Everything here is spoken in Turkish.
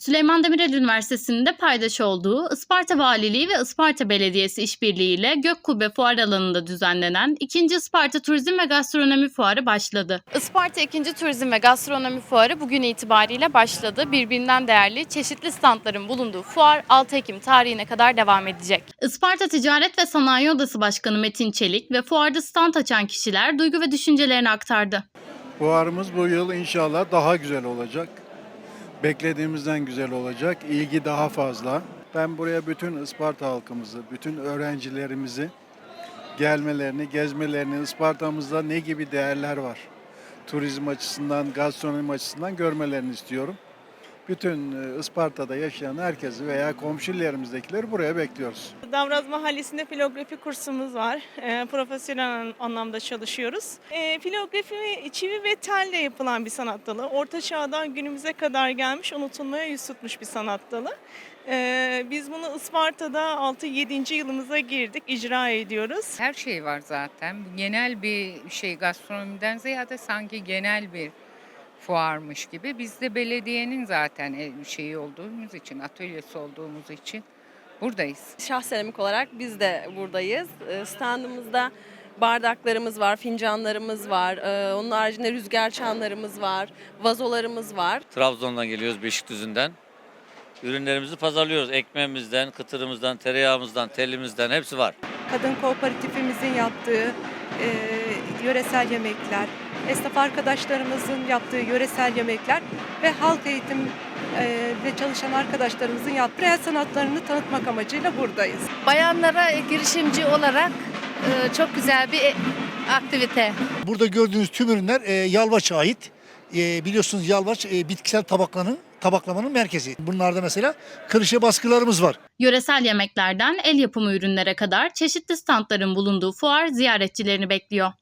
Süleyman Demirel Üniversitesi'nde paydaş olduğu Isparta Valiliği ve Isparta Belediyesi işbirliğiyle Gökkubbe Fuar alanında düzenlenen 2. Isparta Turizm ve Gastronomi Fuarı başladı. Isparta 2. Turizm ve Gastronomi Fuarı bugün itibariyle başladı. Birbirinden değerli çeşitli standların bulunduğu fuar 6 Ekim tarihine kadar devam edecek. Isparta Ticaret ve Sanayi Odası Başkanı Metin Çelik ve fuarda stand açan kişiler duygu ve düşüncelerini aktardı. Fuarımız bu yıl inşallah daha güzel olacak. Beklediğimizden güzel olacak. İlgi daha fazla. Ben buraya bütün Isparta halkımızı, bütün öğrencilerimizi gelmelerini, gezmelerini, Isparta'mızda ne gibi değerler var? Turizm açısından, gastronomi açısından görmelerini istiyorum. Bütün e, Isparta'da yaşayan herkesi veya komşu illerimizdekileri buraya bekliyoruz. Davraz Mahallesi'nde filografi kursumuz var. E, profesyonel anlamda çalışıyoruz. E, filografi çivi ve telle yapılan bir sanat dalı. Orta çağdan günümüze kadar gelmiş, unutulmaya yüz tutmuş bir sanat dalı. E, biz bunu Isparta'da 6-7. yılımıza girdik, icra ediyoruz. Her şey var zaten. Bu Genel bir şey gastronomiden ziyade sanki genel bir fuarmış gibi. Biz de belediyenin zaten e- şeyi olduğumuz için, atölyesi olduğumuz için buradayız. Şah seramik olarak biz de buradayız. Ee, Standımızda bardaklarımız var, fincanlarımız var. Ee, Onun haricinde rüzgar çanlarımız var, vazolarımız var. Trabzon'dan geliyoruz Beşikdüzü'nden. Ürünlerimizi pazarlıyoruz. Ekmeğimizden, kıtırımızdan, tereyağımızdan, telimizden hepsi var. kadın kooperatifimizin yaptığı e, yöresel yemekler, esnaf arkadaşlarımızın yaptığı yöresel yemekler ve halk eğitim e, de çalışan arkadaşlarımızın yaptığı el sanatlarını tanıtmak amacıyla buradayız. bayanlara girişimci olarak e, çok güzel bir aktivite. Burada gördüğünüz tüm ürünler e, Yalvaç'a ait. Biliyorsunuz Yalvaç bitkisel tabaklamanın, tabaklamanın merkezi. Bunlarda mesela kırışe baskılarımız var. Yöresel yemeklerden el yapımı ürünlere kadar çeşitli standların bulunduğu fuar ziyaretçilerini bekliyor.